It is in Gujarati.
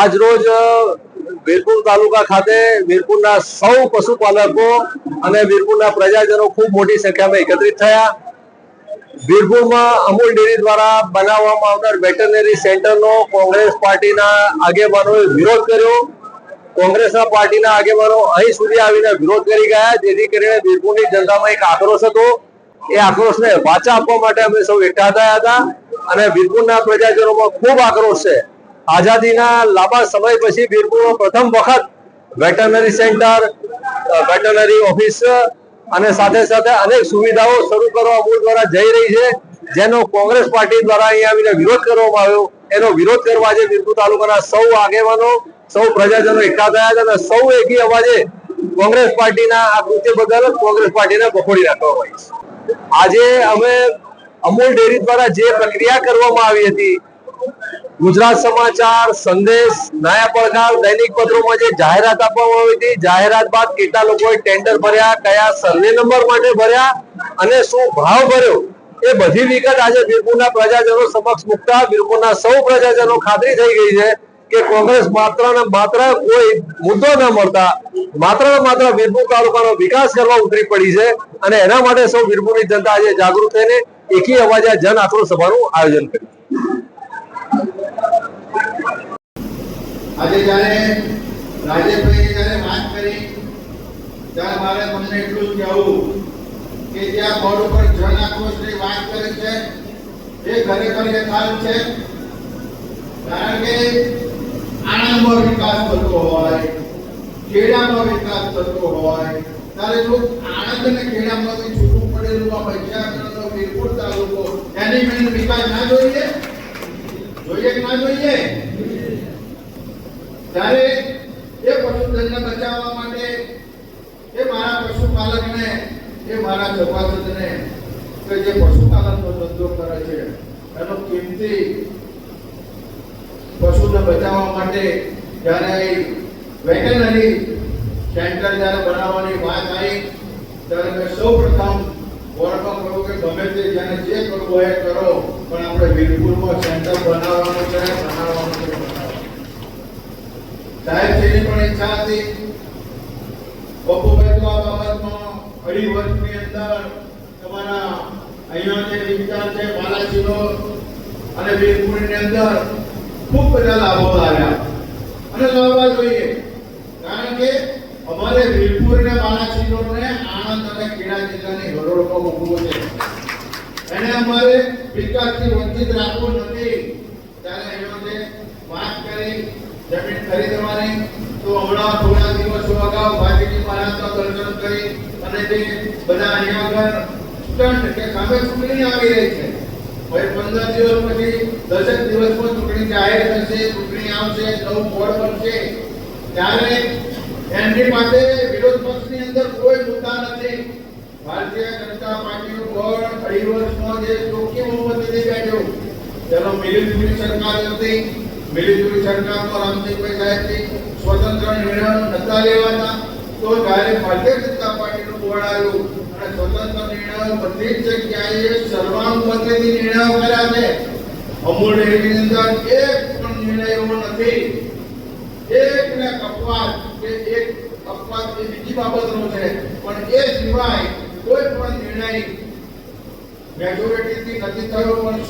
આજ રોજ વીરપુર તાલુકા ખાતે વીરપુરના સૌ પશુપાલકો અને વીરપુરના પ્રજાજનો ખૂબ મોટી સંખ્યામાં એકત્રિત થયા. વીરપુરમાં અમૂલ ડેરી દ્વારા બનાવવામાં આવનાર વેટરનરી સેન્ટરનો કોંગ્રેસ પાર્ટીના આગેવાનોએ વિરોધ કર્યો. કોંગ્રેસના પાર્ટીના આગેવાનો અહીં સુધી આવીને વિરોધ કરી ગયા, જેથી કરીને વીરપુરની જનતામાં એક આક્રોશ હતો. એ આક્રોશને વાચા આપવા માટે અમે સૌ એકઠા થયા હતા અને વીરપુરના પ્રજાજનોમાં ખૂબ આક્રોશ છે. આઝાદીના લાંબા સમય પછી વીરપુરમાં પ્રથમ વખત વેટરનરી સેન્ટર વેટરનરી ઓફિસ અને સાથે સાથે અનેક સુવિધાઓ શરૂ કરવા અમૂલ દ્વારા જઈ રહી છે. જેનો કોંગ્રેસ પાર્ટી દ્વારા અહીંયા આવીને વિરોધ કરવામાં આવ્યો. એનો વિરોધ કરવા આજે વીરપુર તાલુકાના સૌ આગેવાનો, સૌ પ્રજાજનો એકઠા થયા છે અને સૌ એકી અવાજે કોંગ્રેસ પાર્ટીના આ કૃત્ય બદલ કોંગ્રેસ પાર્ટીને બખોડી નાખવામાં આવી આજે અમે અમૂલ ડેરી દ્વારા જે પ્રક્રિયા કરવામાં આવી હતી ગુજરાત સમાચાર, સંદેશ, નયા પડકાર દૈનિક પત્રોમાં જે જાહેરાત આપવામાં આવી હતી, જાહેરાત બાદ કેટલા લોકોએ ટેન્ડર ભર્યા, કયા સર્વે નંબર માટે ભર્યા, અને શું ભાવ ભર્યો, એ બધી વિગત આજે વીરપુરના પ્રજાજનો સમક્ષ મૂકતા વીરપુરના સૌ પ્રજાજનો ખાતરી થઈ ગઈ છે કે કોંગ્રેસ માત્ર ને માત્ર કોઈ મુદ્દો ન મળતા, માત્ર ને માત્ર વીરપુર તાલુકાનો વિકાસ કરવા ઉતરી પડી છે અને એના માટે સૌ વીરપુરની જનતા આજે જાગૃત થઈને એકી અવાજે જન આક્રોશ સભાનું આયોજન કર્યું. આજે જ્યારે રાજેશભાઈએ જ્યારે વાત કરી, ત્યારે મારે તમને એટલું જ કહેવું કે જ્યાં બોર્ડ ઉપર જન આક્રોશની વાત કરી છે. એ ખરેખર યથાર્થ છે. કારણ કે આણંદમાં વિકાસ થતો હોય ખેડામાં વિકાસ થતો હોય, ત્યારે જો આણંદ અને ખેડામાંથી છૂટું પડેલું આ પંચાયતનો વીરપુર તાલુકો એની વિકાસ ના જોઈએ? જોઈએ કે ના જોઈએ? ત્યારે એ પશુધનને બચાવવા માટે એ મારા પશુપાલકને, એ મારા સભાસદને કે જે પશુપાલનનો ધંધો કરે છે, એનો કિંમતી પશુને બચાવવા માટે જ્યારે વેટરનરી સેન્ટર જ્યારે બનાવવાની વાત આવી, ત્યારે મેં સૌ પ્રથમ બોર્ડમાં કહ્યું કે ગમે તે જેને જે કરવું હોય કરો, પણ આપણે વીરપુરમાં સેન્ટર બનાવવાનું છે બનાવવાનું સાહેબ શ્રીની પણ ઈચ્છા હતી, પપ્પુભાઈ તો આ બાબતમાં અઢી વર્ષની અંદર તમારા અહીંયા જે વિસ્તાર છે, બાલાજીનો, અને વીરપુરની અંદર ખૂબ બધા લાભો આવ્યા અને લાવવા જોઈએ, કારણ કે અમારે વીરપુર ને બાલાજીનોને આણંદ અને ખેડા જિલ્લાની હરોળમાં મૂકવું છે. એને અમારે વિકાસથી વંચિત રાખવું નથી. ત્યારે એનો જે વાત કરી જમીન ખરીદવાની તો હમણાં થોડા દિવસો અગાઉ ભાજપી મહારાજના દર્શન કરી અને તે બધા અહીંયા આગળ સ્ટન્ટ કે સામે ચૂંટણી આવી રહી છે. હવે પંદર દિવસ પછી દસેક દિવસમાં ચૂંટણી જાહેર થશે, ચૂંટણી આવશે, નવું બોર્ડ બનશે. ત્યારે એમની પાસે વિરોધ પક્ષની અંદર કોઈ મુદ્દા નથી. ભારતીય જનતા પાર્ટીનું બોર્ડ અઢી વર્ષમાં જે ચોખ્ખી બહુમતીથી બેઠ્યું તેનો મિલિટરી સરકાર હતી મિલિટરી સરકારમાં રામસિંહભાઈ સાહેબથી સ્વતંત્ર નિર્ણયો નતા લેવાતા તો જ્યારે ભારતીય જનતા પાર્ટીનું બોર્ડ આવ્યું અને સ્વતંત્ર નિર્ણયો બધી જગ્યાએ સર્વાનુમતિથી નિર્ણયો કર્યા છે. અમૂલ ડેરીની અંદર એક પણ નિર્ણય એવો નથી. એક ને અપવાદ કે એક અપવાદ એ બીજી બાબતનો છે, પણ એ સિવાય કોઈ પણ નિર્ણય મેજોરિટીથી નથી થયો, પણ